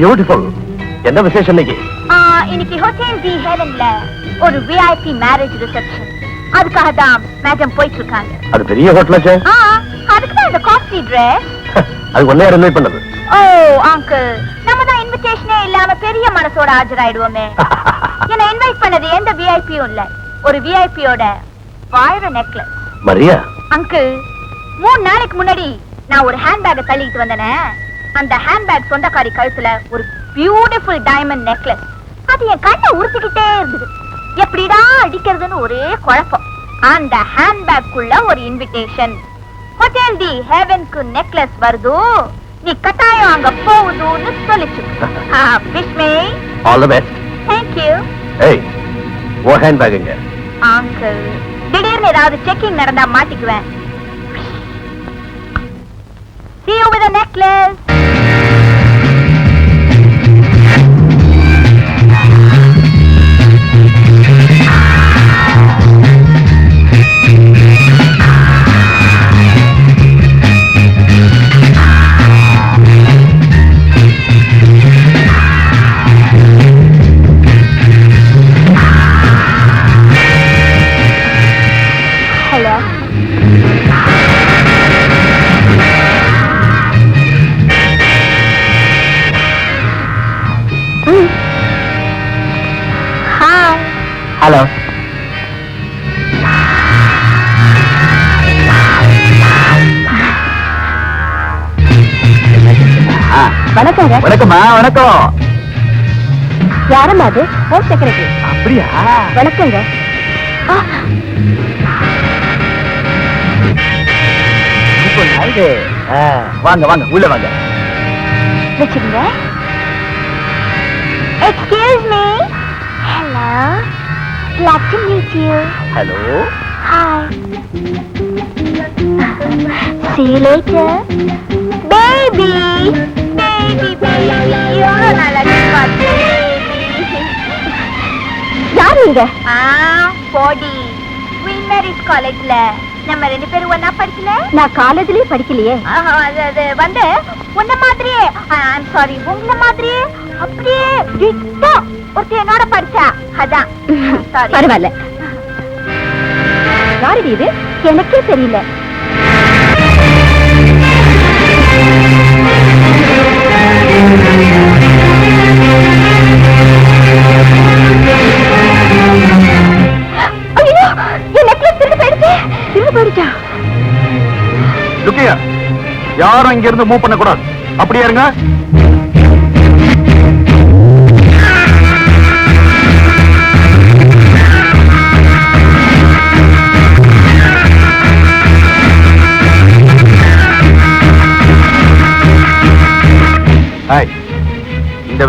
Beautiful என்ன விசேஷம் இன்னைக்கு? ஹோட்டல் தி ஹெவன்ல ஒரு விஐபி மேரேஜ் ரிசப்ஷன் அதுக்காக தான் மேடம் போயிட்டு இருக்காங்க அது பெரிய ஹோட்டலாச்சே ஆ, அதுக்கு தான் இந்த காஸ்ட்லி ட்ரெஸ் அது ஒன்னே யார் இன்வைட் பண்ணது. ஓ அங்கிள் நம்ம தான் இன்விடேஷனே இல்லாம பெரிய மனசோட ஆஜராயிடுவோமே. என்ன இன்வைட் பண்ணது எந்த விஐபியும் இல்ல. ஒரு விஐபியோட வாழ நெக்லஸ் மரியா? அங்கிள் மூணு நாளைக்கு முன்னாடி நான் ஒரு ஹேண்ட்பேக்கை தள்ளிட்டு வந்தேனே. அந்த ஹேண்ட்பேக் சொந்தக்காரி கழுத்துல ஒரு பியூட்டிஃபுல் டைமண்ட் நெக்லஸ் அது என் கண்ணை உறுத்திக்கிட்டே இருந்தது. எப்படிடா அடிக்கிறதுன்னு ஒரே குழப்பம். அந்த ஹேண்ட்பேக்குள்ள ஒரு இன்விடேஷன் ஹோட்டல் தி ஹெவனுக்கு நெக்லஸ் வருது? நீ கட்டாயம் அங்க போகுதுன்னு சொல்லிச்சு. Wish me all the best thank you ஏய் ஓ ஹேண்ட் பேக்குங்க அங்கிள் திடீர்னு ஏதாவது செக்கிங் நடந்தா மாட்டிக்குவேன். See you with a necklace. வணக்கங்க. வணக்கம்மா வணக்கம். யாரம்மா அது? ஹோம் செக்ரட்டரி அப்படியா? வணக்கங்க. இப்போ நாயுடு. வாங்க வாங்க உள்ள வாங்க. வச்சுக்கோங்க excuse me hello glad to meet you. Hello hi. See you later. Baby. யார் நீங்க? ஆ போடி. குயின் மேரிஸ் காலேஜ்ல நம்ம ரெண்டு பேரும் ஒண்ணா படிக்கல? நான் காலேஜ்லயே படிக்கலையே. அது வந்து உன்ன மாதிரியே. ஐம் சாரி உங்கள மாதிரியே. அப்படியே டிட்டோ ஒருத்தி என்னோட படிச்சா. அதான். பரவாயில்ல. யாரு இது? எனக்கே தெரியல. யாரும் இங்க இருந்து மூவ் பண்ண கூடாது அப்படியே இருங்க.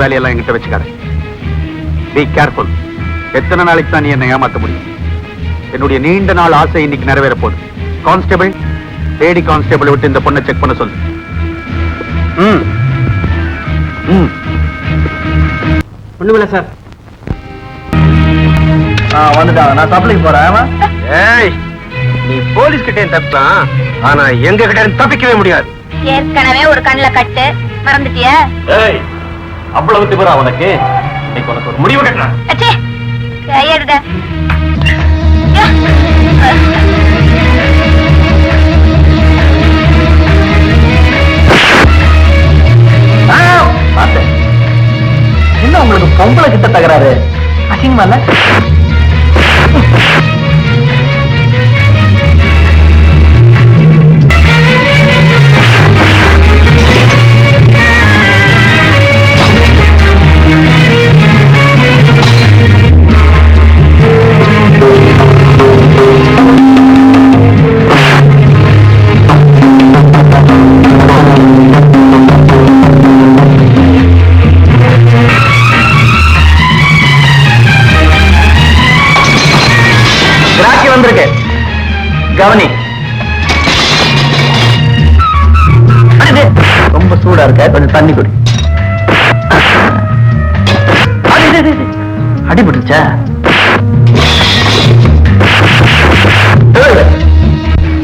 வேலையெல்லாம் என்கிட்ட வச்சுக்காத. பி கேர்ஃபுல் எத்தனை நாளைக்கு தான் நீ என்னை ஏமாத்த முடியும்? என்னுடைய நீண்ட நாள் ஆசை இன்னைக்கு நிறைவேற போகுது. கான்ஸ்டபிள் லேடி கான்ஸ்டபிள் விட்டு இந்த பொண்ணை செக் பண்ண சொல்லு. ம். ம். ஒண்ணுமில்ல சார் வந்துட்டாங்க. நான் சப்ளைக்கு போறேன். ஏய் நீ போலீஸ் கிட்டே தப்பலாம் ஆனா எங்க கிட்ட இருந்து தப்பிக்கவே முடியாது. ஏற்கனவே ஒரு கண்ணுல கட்டு. மறந்துட்டியா? ஏய் அவ்வளவு திமிரா உனக்கு? இன்னைக்கு உனக்கு ஒரு முடிவு பார்த்தேன். என்ன உங்களுக்கு பொம்பளை கிட்ட தகராறு? அசிங்கமா இல்ல?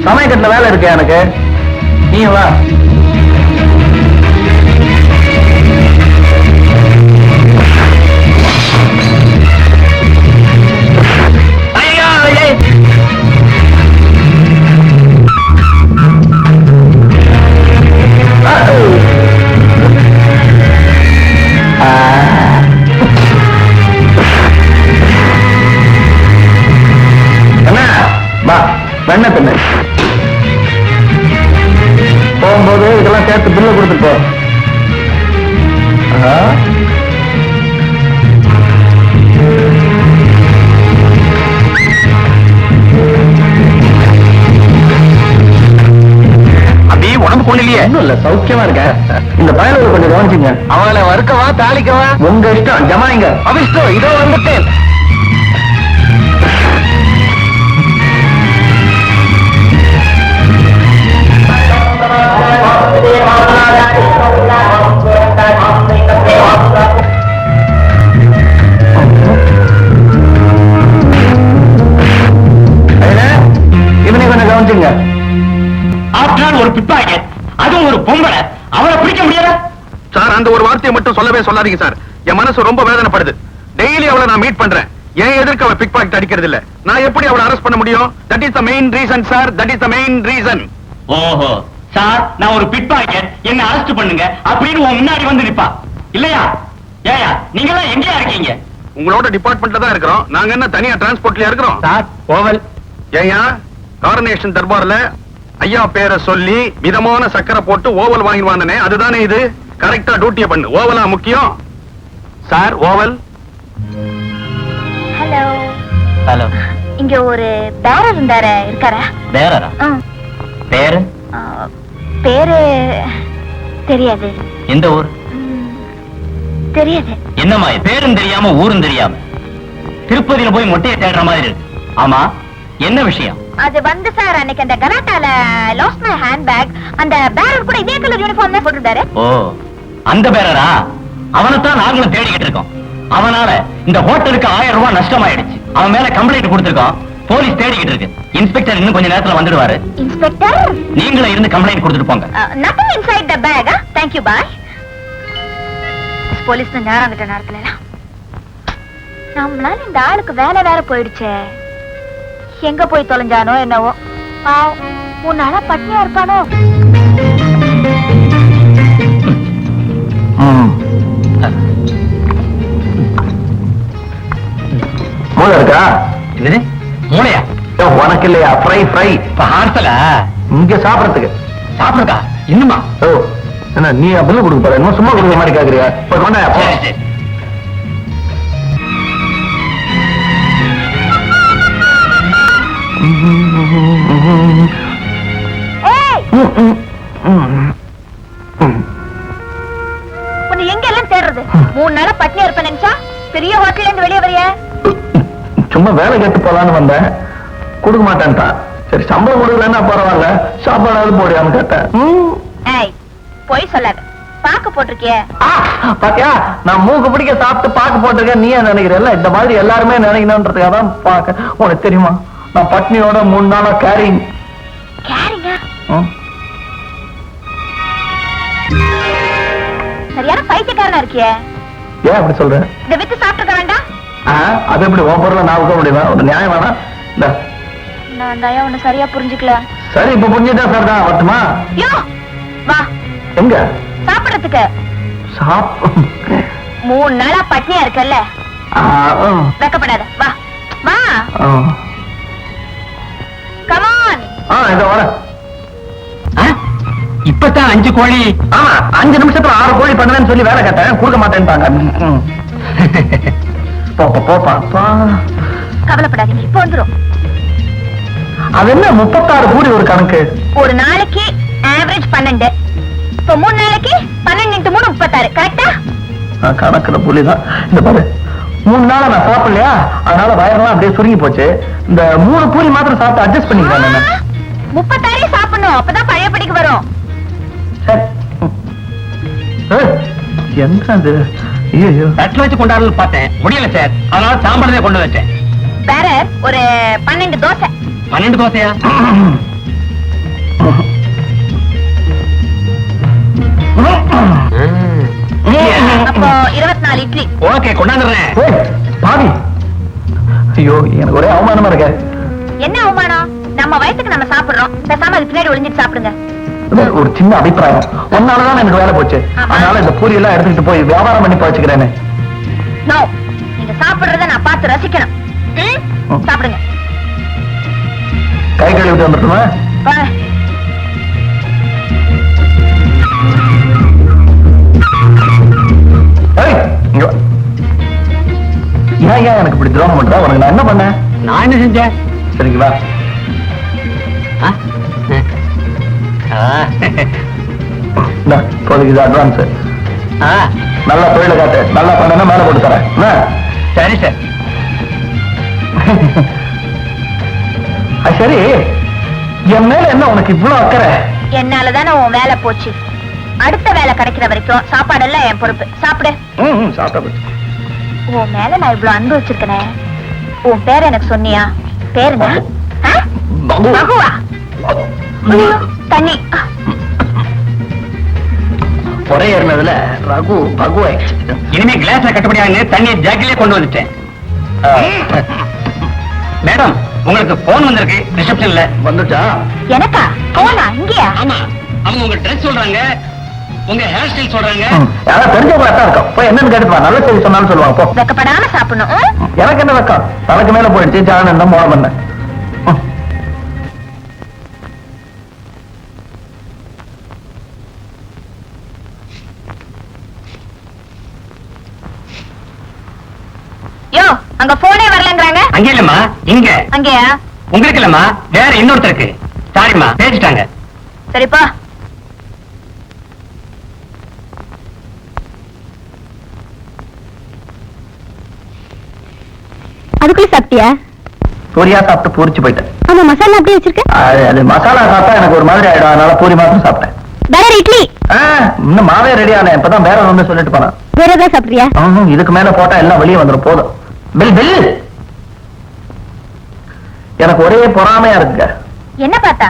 சமயக்கட்டில் வேலை இருக்கு எனக்கு. நீ வா. இந்த பயலுக்கு கொஞ்சம் கவனிச்சுங்க. அவளை வறுக்கவா தாளிக்கவா? உங்க இஷ்டம். ஜமாயிங்க. அபிஷ்டோ இதோ வந்துட்டேன். இவனை கொஞ்சம் கவனிச்சுங்க. ஆஃப்டர் ஒரு பிட்பாக்கெட் அதுவும் ஒரு பொம்பளை. அவளை பிடிக்க முடியல? சார் அந்த ஒரு வார்த்தையை மட்டும் சொல்லவே சொல்லாதீங்க சார். என் மனசு ரொம்ப வேதனைப்படுது. டெய்லி அவளை நான் மீட் பண்றேன். ஏன் எதற்கு அவ பிக் பாக்கெட் அடிக்கிறது இல்ல நான் எப்படி அவளை அரெஸ்ட் பண்ண முடியும்? That is the main reason sir that is the main reason ஓஹோ. சார் நான் ஒரு பிட்பாக்கெட் என்ன அரெஸ்ட் பண்ணுங்க அப்படின்னு உன் முன்னாடி வந்து நிப்பா. இல்லையா? ஏயா நீங்க எல்லாம் எங்கயா இருக்கீங்க? உங்களோட டிபார்ட்மெண்ட்ல தான் இருக்கிறோம். நாங்க என்ன தனியா டிரான்ஸ்போர்ட்லயா இருக்கிறோம்? Sir oval. ஏயா காரனேஷன் தர்பார்ல ஐயா பேரை சொல்லி மிதமான சக்கரை போட்டு ஓவல் வாங்கி வந்தனே அதுதானே இது? கரெக்டா டியூட்டியை பண்ணு. ஓவலா முக்கியம்? Sir oval? ஹலோ ஹலோ இங்க ஒரு பேரர் இருந்தாரு இருக்காரா? ஆ, பேரு? ஆ, பேரு தெரியாது. எந்த ஊர்? தெரியாது. என்னம்மா? பேரும் தெரியாம ஊரும் தெரியாம. திருப்பதியில போய் மொட்டையை தேடுற மாதிரி இருக்கு. ஆமா? என்ன விஷயம்? அது வந்து சார் அன்னைக்கு அந்த கலாட்டால லாஸ்ட் மை ஹேண்ட் பேக் அந்த பேரர் கூட இதே கலர் யூனிஃபார்ம் தான் போட்டுருந்தாரு. ஓ அந்த பேரரா அவனைத்தான் நாங்களும் தேடிக்கிட்டு இருக்கோம். அவனால இந்த ஹோட்டலுக்கு ஆயிரம் ரூபாய் நஷ்டமாயிடுச்சு. அவன் மேல கம்ப்ளைண்ட் கொடுத்திருக்கோம். போலீஸ் தேடிக்கிட்டு இருக்கு. இன்ஸ்பெக்டர் இன்னும் கொஞ்ச நேரத்துல வந்துடுவாரு. இன்ஸ்பெக்டர் நீங்களும் இருந்து கம்ப்ளைண்ட் கொடுத்துட்டு போங்க. Nothing inside the bag thank you bye police நேரம் கிட்ட நேரத்துல நம்மளால இந்த ஆளுக்கு வேலை வேற போயிடுச்சே. எங்க போய் தொலைஞ்சானோ என்னவோ? பாவம் நாளா பட்னியா இருப்பானோ? மூளை இருக்கா? என்னது? மூளையா? ஏ, உனக்கு இல்லையா ஃப்ரை ஃப்ரை. இப்ப ஹார்சலா இங்க சாப்பிடறதுக்கு. சாப்பிடுக்கா இன்னுமா? ஓ என்ன நீ பில்லு கொடுக்க போற? இன்னும் சும்மா கொடுக்குற மாதிரி கேக்குறியா? போய் கொண்டாயா போ. சரி சரி ஏய்! ம், ம், ம், ம். உன்னை எங்க எல்லாம் தேடுறது மூணு நாளா பட்னியா இருப்பேன் நினைச்சா? பெரிய ஹோட்டல்ல இருந்து வெளியே வரைய? சும்மா வேலை கேட்டு போலான்னு வந்தேன். கொடுக்க மாட்டேன்ட்டான். சரி சம்பளம் கொடுக்கலன்னா பரவாயில்ல. சாப்பாடாவது போடியான்னு கேட்டேன். ம். ஏய் பொய் சொல்லாத. பாக்க போட்டிருக்கியே? ஆ, பாத்தியா? நான் மூக்கு பிடிக்க சாப்பிட்டு பாக்கு போட்டிருக்கேன். நீ நினைக்கிறல்ல இந்த மாதிரி எல்லாருமே நினைக்கணுன்றதுக்காக தான் பாக்க. உனக்கு தெரியுமா? நான் பட்னியோட மூணு நாளா கேரிங் சரியான பைத்தியக்காரனா இருக்கியே? ஏன் அப்படி சொல்ற? இந்த வித்து சாப்பிட்டுக்க வேண்டாம். அது எப்படி உன் பொருளை நான் வைக்க முடியுமா? ஒரு நியாயம் வேணா இந்த. நான் தயா உன்னை சரியா புரிஞ்சுக்கல. சரி இப்ப புரிஞ்சுட்டா சார் தான் வரட்டுமா? யோ வா. எங்க? சாப்பிடுறதுக்கு. சாப் மூணு நாளா பட்னியா இருக்கல்ல? ஆ, ஆ, வெக்கப்படாத. வா. வா. வரேன் இப்பதான் அஞ்சு கோழி. ஆமா அஞ்சு நிமிஷத்துல ஆறு கோழி பண்ணுவேன்னு சொல்லி வேலை கேட்டேன். கொடுக்க மாட்டேன்ட்டாங்க. போப்பா. கவலைப்படாதீங்க இப்போ வந்துரும். அது என்ன முப்பத்தாறு கூடி ஒரு கணக்கு? ஒரு நாளைக்கு ஆவரேஜ் பன்னெண்டு. இப்போ மூணு நாளைக்கு பன்னெண்டு இன்ட்டு மூணு முப்பத்தாறு. கரெக்டா கணக்குல புள்ளிதான். இந்த பாரு மூணு நாளா நான் சாப்பிடலையா? அதனால வயரெல்லாம் அப்படியே சுருங்கி போச்சு. இந்த மூணு பூரி மாத்திரம் சாப்பிட்டு அட்ஜஸ்ட் பண்ணிக்கிறேன் முப்பத்தாறே சாப்பிடணும். அப்பதான் பழையபடிக்கு வரும். சரி ம். ஏய், என்ன அது ஐயோ தட்டில் வச்சு கொண்டாடல பார்த்தேன். முடியல சார். அதனால சாம்பார் கொண்டு வச்சேன் வேற ஒரு பன்னெண்டு தோசை. பன்னெண்டு தோசையா? அப்போ இருபத்தி நாலு இட்லி. ஓகே கொண்டாந்துடுறேன். பாவி. ஐயோ எனக்கு ஒரே அவமானமா இருக்க. என்ன அவமானம்? நம்ம வயசுக்கு நம்ம சாப்பிடுறோம். பேசாம அது பின்னாடி ஒளிஞ்சிட்டு சாப்பிடுங்க. ஒரு சின்ன அபிப்பிராயம். ஒன்னாலதான் எனக்கு வேலை போச்சு. அதனால இந்த பூரி எல்லாம் எடுத்துக்கிட்டு போய் வியாபாரம் பண்ணி பழச்சுக்கிறேன்னு நோ நீங்க சாப்பிடுறத நான் பார்த்து ரசிக்கணும். சாப்பிடுங்க. கை கழுவிட்டு வந்துட்டுமா. ஏன் ஏன் எனக்கு இப்படி துரோகம் பண்றா உனக்கு நான் என்ன பண்ணேன்? நான் என்ன செஞ்சேன்? சரிங்க இப்போதைக்கு இது அட்வான்ஸ் நல்லா தொழில காட்டு. நல்லா பண்ணனா மேல போட்டு தரேன். என்ன? சரி சார். சரி. என் மேல என்ன உனக்கு இவ்வளவு அக்கறை? என்னாலதானே உன் வேலை போச்சு. அடுத்த வேலை கிடைக்கிற வரைக்கும் சாப்பாடெல்லாம் என் பொறுப்பு. சாப்பிடு. போச்சு. உன் மேல நான் இவ்வளவு அன்பு வச்சிருக்கனே. உன் பேர் எனக்கு சொன்னியா? பேர் என்ன ஆ? பகு. பகுவா. தண்ணி. புறை ஏறினதுல ரகு பகு ஆயிடுச்சு. இனிமே கிளாஸ்ல கட்டுப்படியாங்க தண்ணியை ஜாக்கிலே கொண்டு வந்துட்டேன். மேடம் உங்களுக்கு போன் வந்திருக்கு ரிசப்ஷன்ல வந்துச்சா எனக்கா? போனா இங்கயா? ஆமா. அவங்க உங்க ட்ரெஸ் சொல்றாங்க உங்க ஹேர் ஸ்டைல் சொல்றாங்க. யாராவது தெரிஞ்சவங்களா தான் இருக்கும் போய் என்னன்னு கேட்டுப்பா நல்ல செய்தி சொன்னாலும் சொல்லுவாங்க போ. வெக்கப்படாம சாப்பிடணும்? எனக்கு என்ன வெக்கம்? தலைக்கு மேல போயிடுச்சு ஜான் என்ன மோளம் பண்ண அங்க இல்லம்மா இங்க. அங்கயா? உங்களுக்கு இல்லம்மா வேற இன்னொருத்தருக்கு. சாரிம்மா பேசிட்டாங்க. சரிப்பா. அதுக்குள்ள சாப்பிட்டியா? பூரியா சாப்பிட்டு பூரிச்சு போயிட்டேன். ஆமா மசாலா அப்படியே வச்சிருக்க? அது அது மசாலா சாப்பிட்டா எனக்கு ஒரு மாதிரி ஆயிடும் அதனால பூரி மாத்திரம் சாப்பிட்டேன். வேற இட்லி. ஆ, இன்னும் மாவே ரெடி ஆனேன். இப்பதான் வேற ஒண்ணு சொல்லிட்டு போனேன். வேற ஏதாவது சாப்பிடுறியா? இதுக்கு மேல போட்டா எல்லாம் வெளியே வந்துடும் போதும். பில் பில் எனக்கு ஒரே பொறாமையா இருக்குங்க. என்ன பார்த்தா?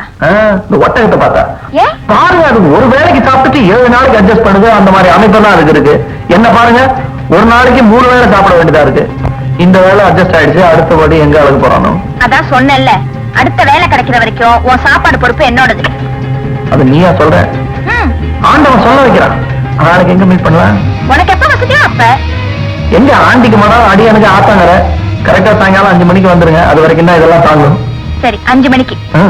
இந்த ஒட்டகத்தை பார்த்தா. ஏன் பாருங்க அது ஒரு வேளைக்கு சாப்பிட்டுட்டு ஏழு நாளைக்கு அட்ஜஸ்ட் பண்ணுது அந்த மாதிரி அமைப்பெல்லாம் அதுக்கு இருக்கு. என்ன பாருங்க ஒரு நாளைக்கு மூணு வேளை சாப்பிட வேண்டியதா இருக்கு. இந்த வேலை அட்ஜஸ்ட் ஆயிடுச்சு அடுத்தபடி எங்க அழகு போறானோ? அதான் சொன்னேன்ல அடுத்த வேலை கிடைக்கிற வரைக்கும் உன் சாப்பாடு பொறுப்பு என்னோடது. அது நீயா சொல்ற? ஆண்டவன் சொல்ல வைக்கிறான். நாளைக்கு எங்க மீட் பண்ணலாம்? உனக்கு எப்ப வசதியோ அப்ப. எங்க ஆண்டிக்கு மரம் அடியனுக்கு ஆத்தாங்கற கரெக்டா சாயங்காலம் அஞ்சு மணிக்கு வந்துருங்க. அது வரைக்கும் தான் இதெல்லாம் தாங்கும் சரி அஞ்சு மணிக்கு. ஆ?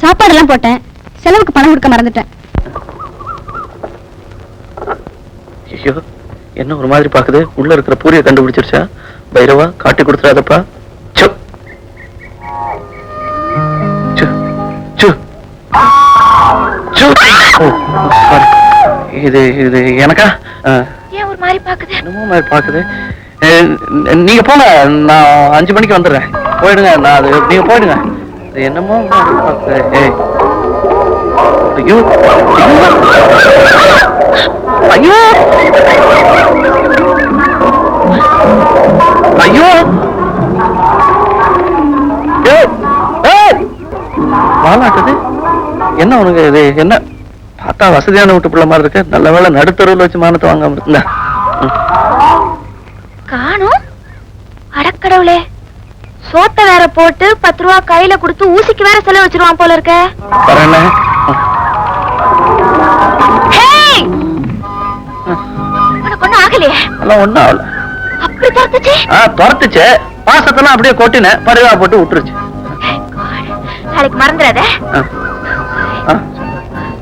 சாப்பாடெல்லாம் போட்டேன். செலவுக்கு பணம் கொடுக்க மறந்துட்டேன். ஐயோ என்ன ஒரு மாதிரி பாக்குது உள்ள இருக்கிற பூரியை கண்டுபிடிச்சிருச்சா? பைரவா காட்டி கொடுத்துறாதப்பா இது இது எனக்கா? ஏன் ஒரு மாதிரி பாக்குது என்னமோ மாதிரி பாக்குது நீங்க போங்க நான் அஞ்சு மணிக்கு வந்துடுறேன். போயிடுங்க நான் அது நீங்க போயிடுங்க. இது என்னமோ பாக்குது ஏய். ஐயோ! ஐயோ! ஐயோ! ஏய், ஏய். வாலாட்டுது. என்ன உனக்கு இது? என்ன? பார்த்தா வசதியான வீட்டு பிள்ளை மாதிரி இருக்கு. நல்ல வேளை நடுத்தருவில் வச்சு மானத்தை வாங்காம இருந்தா காணும்? அடக்கடவுளே. சோத்த வேற போட்டு பத்து ரூபா கையில கொடுத்து ஊசிக்கு வேற செலவு வச்சிருவான் போல இருக்க! உனக்கு ஒண்ணும் ஆகலையே? ஒண்ணும் ஆகல. அப்படி துரத்துச்சு? பாசத்தெல்லாம் அப்படியே கொட்டினேன் பரிவா போட்டு விட்டுருச்சு. நாளைக்கு மறந்துடாத. Huh?